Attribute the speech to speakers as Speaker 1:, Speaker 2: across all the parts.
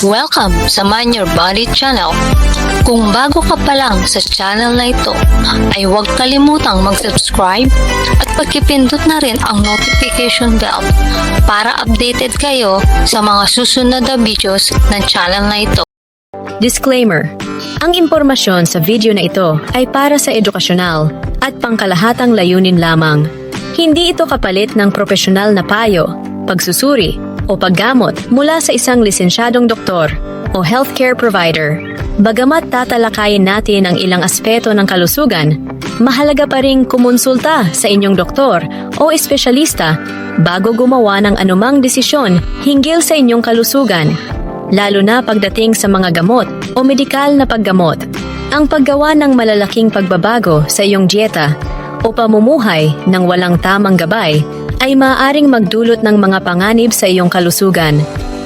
Speaker 1: Welcome sa Mind Your Body channel. Kung bago ka pa lang sa channel na ito, ay huwag kalimutang mag-subscribe at pagkipindot na rin ang notification bell para updated kayo sa mga susunod na videos ng channel na ito.
Speaker 2: Disclaimer. Ang impormasyon sa video na ito ay para sa edukasyonal at pangkalahatang layunin lamang. Hindi ito kapalit ng profesional na payo, pagsusuri, o paggamot mula sa isang lisensyadong doktor o healthcare provider. Bagamat tatalakayin natin ang ilang aspeto ng kalusugan, mahalaga pa ring kumonsulta sa inyong doktor o espesyalista bago gumawa ng anumang desisyon hinggil sa inyong kalusugan lalo na pagdating sa mga gamot o medikal na paggamot. Ang paggawa ng malalaking pagbabago sa iyong dieta o pamumuhay ng walang tamang gabay ay maaaring magdulot ng mga panganib sa iyong kalusugan.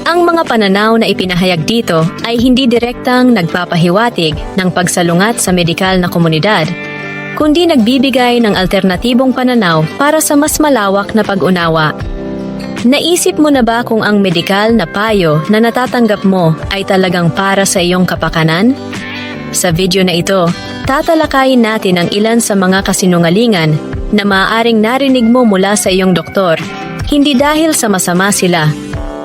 Speaker 2: Ang mga pananaw na ipinahayag dito ay hindi direktang nagpapahiwatig ng pagsalungat sa medikal na komunidad, kundi nagbibigay ng alternatibong pananaw para sa mas malawak na pag-unawa Naisip mo na ba kung ang medikal na payo na natatanggap mo ay talagang para sa iyong kapakanan? Sa video na ito, tatalakayin natin ang ilan sa mga kasinungalingan na maaaring narinig mo mula sa iyong doktor, hindi dahil sa masama sila,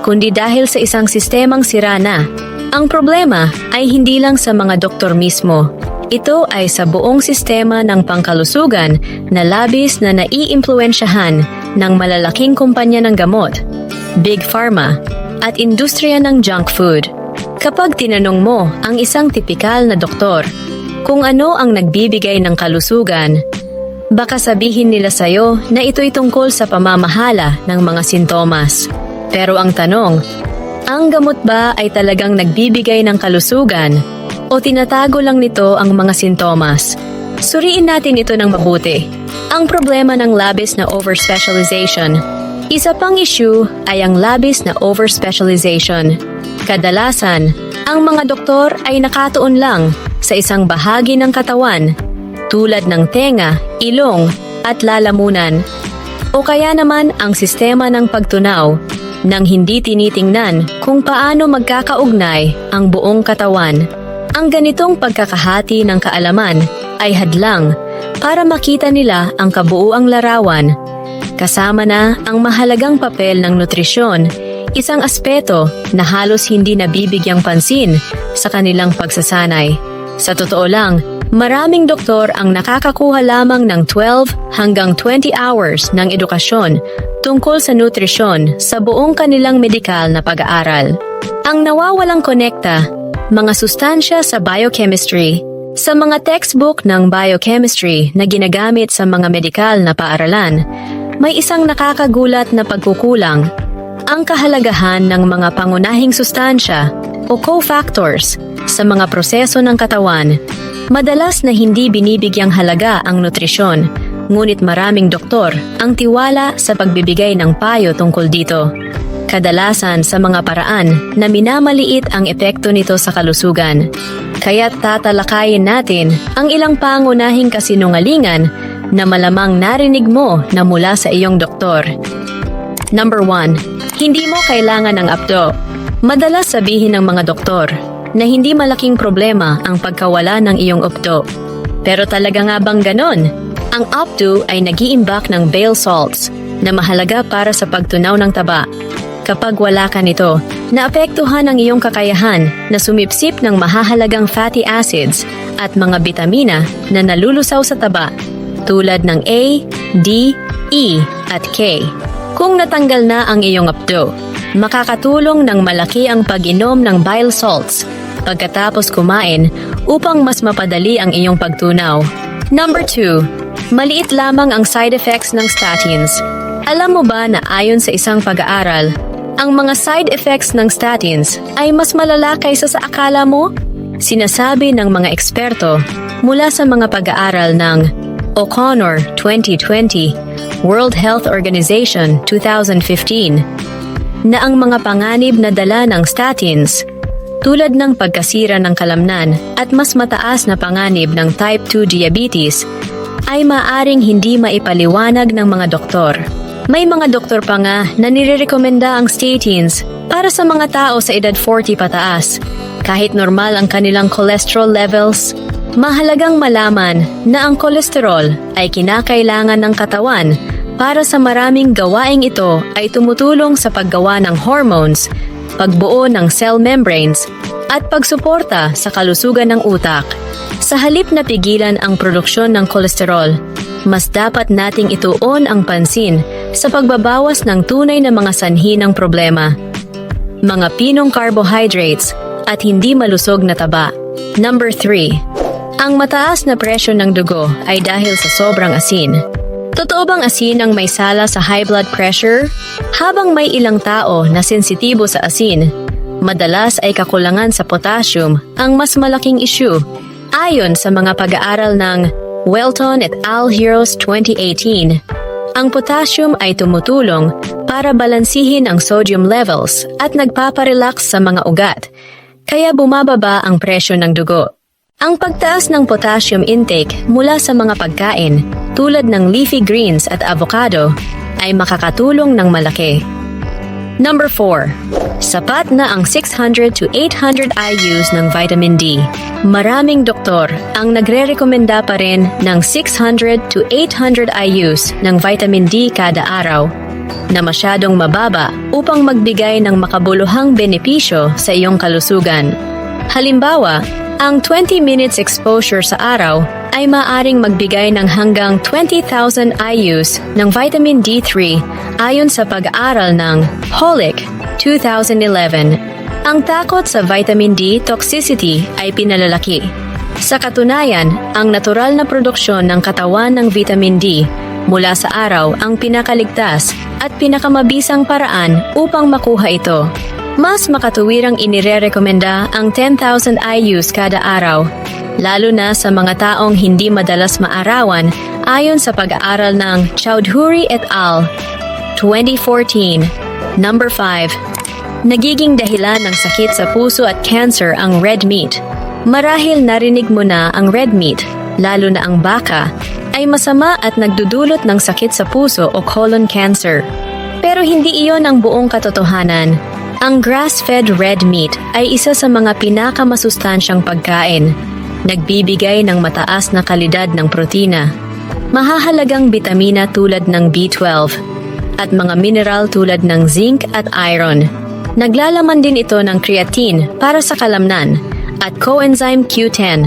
Speaker 2: kundi dahil sa isang sistemang sira na. Ang problema ay hindi lang sa mga doktor mismo. Ito ay sa buong sistema ng pangkalusugan na labis na naiimpluensyahan ng malalaking kumpanya ng gamot, Big Pharma, at industriya ng junk food. Kapag tinanong mo ang isang tipikal na doktor kung ano ang nagbibigay ng kalusugan, baka sabihin nila sa'yo na ito'y tungkol sa pamamahala ng mga sintomas. Pero ang tanong, ang gamot ba ay talagang nagbibigay ng kalusugan o tinatago lang nito ang mga sintomas? Suriin natin ito ng mabuti. Ang problema ng labis na overspecialization. Isa pang issue ay ang labis na overspecialization. Kadalasan, ang mga doktor ay nakatuon lang sa isang bahagi ng katawan, tulad ng tenga, ilong, at lalamunan. O kaya naman ang sistema ng pagtunaw nang hindi tinitingnan kung paano magkakaugnay ang buong katawan. Ang ganitong pagkakahati ng kaalaman ay hadlang para makita nila ang kabuuang larawan. Kasama na ang mahalagang papel ng nutrisyon, isang aspeto na halos hindi nabibigyang pansin sa kanilang pagsasanay. Sa totoo lang, maraming doktor ang nakakakuha lamang ng 12 hanggang 20 hours ng edukasyon tungkol sa nutrisyon sa buong kanilang medikal na pag-aaral. Ang nawawalang konekta, mga sustansya sa biochemistry, sa mga textbook ng biochemistry na ginagamit sa mga medikal na paaralan, may isang nakakagulat na pagkukulang. Ang kahalagahan ng mga pangunahing sustansya o cofactors sa mga proseso ng katawan, madalas na hindi binibigyang halaga ang nutrisyon, ngunit maraming doktor ang tiwala sa pagbibigay ng payo tungkol dito. Kadalasan sa mga paraan na minamaliit ang epekto nito sa kalusugan. Kaya't tatalakayin natin ang ilang pangunahing kasinungalingan na malamang narinig mo na mula sa iyong doktor. Number 1. Hindi mo kailangan ng apdo. Madalas sabihin ng mga doktor na hindi malaking problema ang pagkawala ng iyong updo. Pero talaga nga bang ganon? Ang updo ay nagiimbak ng bale salts na mahalaga para sa pagtunaw ng taba. Kapag wala ka nito, naapektuhan ang iyong kakayahan na sumipsip ng mahahalagang fatty acids at mga bitamina na nalulusaw sa taba tulad ng A, D, E at K. Kung natanggal na ang iyong apdo, makakatulong ng malaki ang pag-inom ng bile salts pagkatapos kumain upang mas mapadali ang iyong pagtunaw. Number 2. Maliit lamang ang side effects ng statins. Alam mo ba na ayon sa isang pag-aaral, ang mga side effects ng statins ay mas malala kaysa sa akala mo? Sinasabi ng mga eksperto mula sa mga pag-aaral ng O'Connor 2020, World Health Organization 2015, na ang mga panganib na dala ng statins tulad ng pagkasira ng kalamnan at mas mataas na panganib ng type 2 diabetes ay maaring hindi maipaliwanag ng mga doktor. May mga doktor pa nga na nirerekomenda ang statins Para sa mga tao sa edad 40 pataas, kahit normal ang kanilang cholesterol levels, mahalagang malaman na ang kolesterol ay kinakailangan ng katawan para sa maraming gawaing ito ay tumutulong sa paggawa ng hormones, pagbuo ng cell membranes, at pagsuporta sa kalusugan ng utak. Sa halip na pigilan ang produksyon ng kolesterol, mas dapat nating ituon ang pansin sa pagbabawas ng tunay na mga sanhi ng problema. Mga pinong carbohydrates at hindi malusog na taba. Number 3. Ang mataas na presyo ng dugo ay dahil sa sobrang asin. Totoo bang asin ang may sala sa high blood pressure? Habang may ilang tao na sensitibo sa asin, madalas ay kakulangan sa potassium ang mas malaking issue. Ayon sa mga pag-aaral ng Welton et al. Heroes 2018, ang potassium ay tumutulong para balansihin ang sodium levels at nagpaparelax sa mga ugat, kaya bumababa ang presyo ng dugo. Ang pagtaas ng potassium intake mula sa mga pagkain tulad ng leafy greens at avocado ay makakatulong ng malaki. Number 4. Sapat na ang 600 to 800 IUs ng vitamin D. Maraming doktor ang nagre-rekomenda pa rin ng 600 to 800 IUs ng vitamin D kada araw na masyadong mababa upang magbigay ng makabuluhang benepisyo sa iyong kalusugan. Halimbawa, ang 20 minutes exposure sa araw ay maaring magbigay ng hanggang 20,000 IUs ng vitamin D3 ayon sa pag-aaral ng Holic 2011. Ang takot sa vitamin D toxicity ay pinalalaki. Sa katunayan, ang natural na produksyon ng katawan ng vitamin D mula sa araw ang pinakaligtas at pinakamabisang paraan upang makuha ito. Mas makatuwirang inirerekomenda ang 10,000 IUs kada araw, lalo na sa mga taong hindi madalas maarawan ayon sa pag-aaral ng Chowdhury et al. 2014. Number 5. Nagiging dahilan ng sakit sa puso at cancer ang red meat. Marahil narinig mo na ang red meat, lalo na ang baka, ay masama at nagdudulot ng sakit sa puso o colon cancer. Pero hindi iyon ang buong katotohanan. Ang grass-fed red meat ay isa sa mga pinakamasustansyang pagkain. Nagbibigay ng mataas na kalidad ng protina, mahahalagang bitamina tulad ng B12, at mga mineral tulad ng zinc at iron. Naglalaman din ito ng creatine para sa kalamnan at coenzyme Q10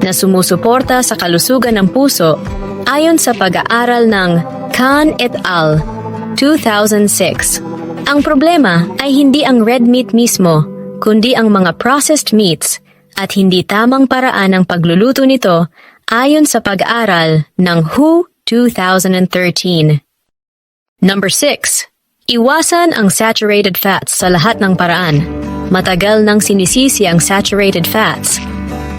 Speaker 2: na sumusuporta sa kalusugan ng puso ayon sa pag-aaral ng Khan et al. 2006. Ang problema ay hindi ang red meat mismo, kundi ang mga processed meats at hindi tamang paraan ng pagluluto nito ayon sa pag-aaral ng WHO 2013. Number 6. Iwasan ang saturated fats sa lahat ng paraan. Matagal nang sinisisi ang saturated fats.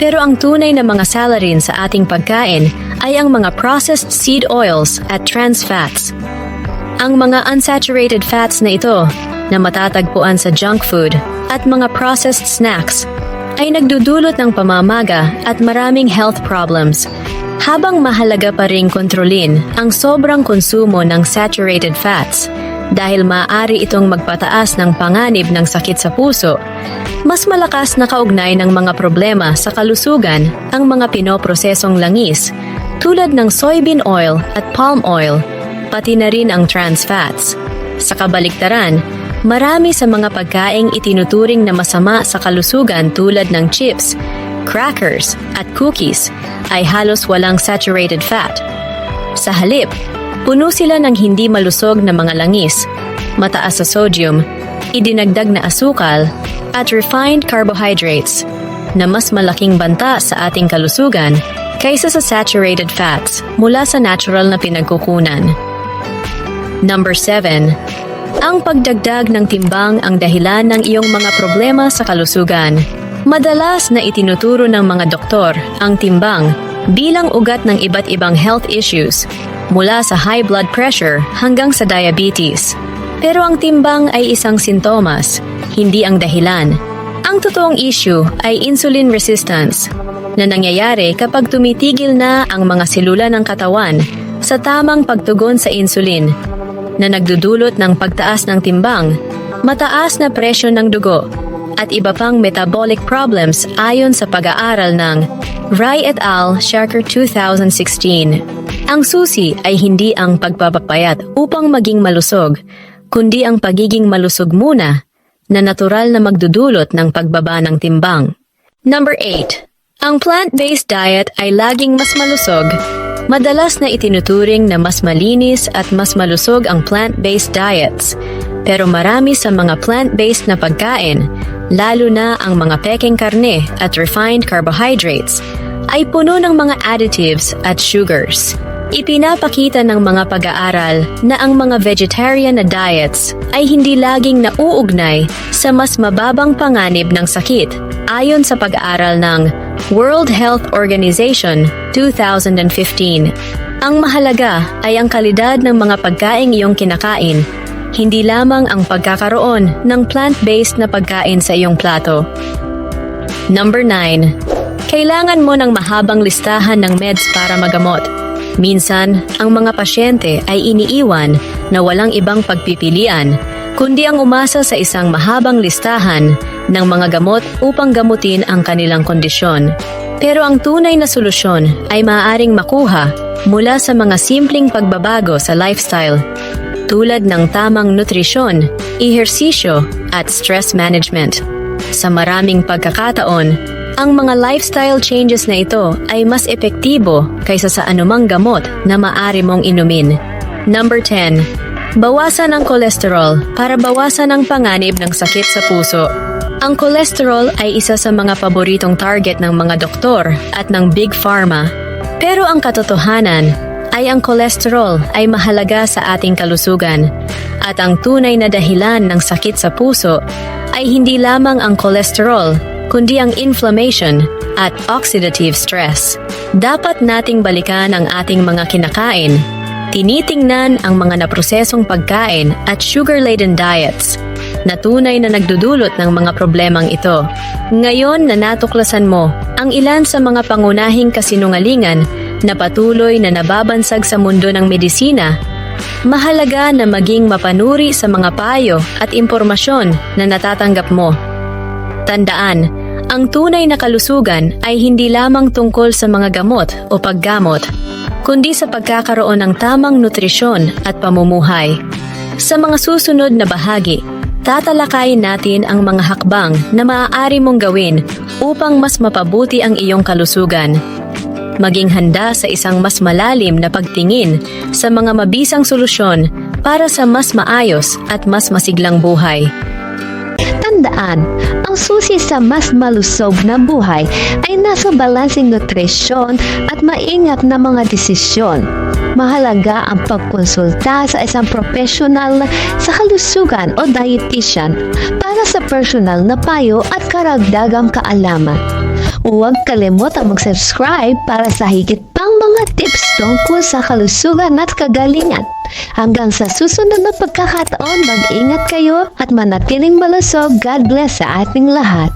Speaker 2: Pero ang tunay na mga salarin sa ating pagkain ay ang mga processed seed oils at trans fats. Ang mga unsaturated fats na ito na matatagpuan sa junk food at mga processed snacks ay nagdudulot ng pamamaga at maraming health problems habang mahalaga pa ring kontrolin ang sobrang konsumo ng saturated fats. Dahil maaari itong magpataas ng panganib ng sakit sa puso, mas malakas na kaugnay ng mga problema sa kalusugan ang mga pinoprosesong langis tulad ng soybean oil at palm oil, pati na rin ang trans fats. Sa kabaliktaran, marami sa mga pagkaing itinuturing na masama sa kalusugan tulad ng chips, crackers, at cookies ay halos walang saturated fat. Sa halip, puno sila ng hindi malusog na mga langis, mataas sa sodium, idinagdag na asukal, at refined carbohydrates na mas malaking banta sa ating kalusugan kaysa sa saturated fats mula sa natural na pinagkukunan. Number 7. Ang pagdagdag ng timbang ang dahilan ng iyong mga problema sa kalusugan. Madalas na itinuturo ng mga doktor ang timbang bilang ugat ng iba't ibang health issues mula sa high blood pressure hanggang sa diabetes. Pero ang timbang ay isang sintomas, hindi ang dahilan. Ang totoong issue ay insulin resistance na nangyayari kapag tumitigil na ang mga selula ng katawan sa tamang pagtugon sa insulin na nagdudulot ng pagtaas ng timbang, mataas na presyo ng dugo, at iba pang metabolic problems ayon sa pag-aaral ng Rai et al. Sharker 2016. Ang susi ay hindi ang pagpapapayat upang maging malusog, kundi ang pagiging malusog muna na natural na magdudulot ng pagbaba ng timbang. Number 8. Ang plant-based diet ay laging mas malusog. Madalas na itinuturing na mas malinis at mas malusog ang plant-based diets. Pero marami sa mga plant-based na pagkain, lalo na ang mga peking karne at refined carbohydrates, ay puno ng mga additives at sugars. Ipinapakita ng mga pag-aaral na ang mga vegetarian na diets ay hindi laging nauugnay sa mas mababang panganib ng sakit ayon sa pag-aaral ng World Health Organization 2015. Ang mahalaga ay ang kalidad ng mga pagkain iyong kinakain, hindi lamang ang pagkakaroon ng plant-based na pagkain sa iyong plato. Number 9. Kailangan mo ng mahabang listahan ng meds para magamot. Minsan, ang mga pasyente ay iniiwan na walang ibang pagpipilian, kundi ang umasa sa isang mahabang listahan ng mga gamot upang gamutin ang kanilang kondisyon. Pero ang tunay na solusyon ay maaaring makuha mula sa mga simpleng pagbabago sa lifestyle tulad ng tamang nutrisyon, ehersisyo at stress management. Sa maraming pagkakataon, ang mga lifestyle changes na ito ay mas epektibo kaysa sa anumang gamot na maaari mong inumin. Number 10. Bawasan ang kolesterol para bawasan ang panganib ng sakit sa puso. Ang kolesterol ay isa sa mga paboritong target ng mga doktor at ng Big Pharma. Pero ang katotohanan ay ang kolesterol ay mahalaga sa ating kalusugan at ang tunay na dahilan ng sakit sa puso ay hindi lamang ang kolesterol kundi ang inflammation at oxidative stress. Dapat nating balikan ang ating mga kinakain. Tinitingnan ang mga naprosesong pagkain at sugar-laden diets na tunay na nagdudulot ng mga problemang ito. Ngayon na natuklasan mo ang ilan sa mga pangunahing kasinungalingan na patuloy na nababansag sa mundo ng medisina, mahalaga na maging mapanuri sa mga payo at impormasyon na natatanggap mo. Tandaan, ang tunay na kalusugan ay hindi lamang tungkol sa mga gamot o paggamot, kundi sa pagkakaroon ng tamang nutrisyon at pamumuhay. Sa mga susunod na bahagi, tatalakayin natin ang mga hakbang na maaari mong gawin upang mas mapabuti ang iyong kalusugan. Maging handa sa isang mas malalim na pagtingin sa mga mabisang solusyon para sa mas maayos at mas masiglang buhay.
Speaker 3: Tandaan, ang susi sa mas malusog na buhay ay nasa balansing nutrisyon at maingat na mga desisyon. Mahalaga ang pagkonsulta sa isang profesional sa kalusugan o dietitian para sa personal na payo at karagdagang kaalaman. Huwag kalimutang mag-subscribe para sa higit pang mga tips tungkol sa kalusugan at kagalingan. Hanggang sa susunod na pagkakataon, mag-ingat kayo at manatiling malusog. God bless sa ating lahat.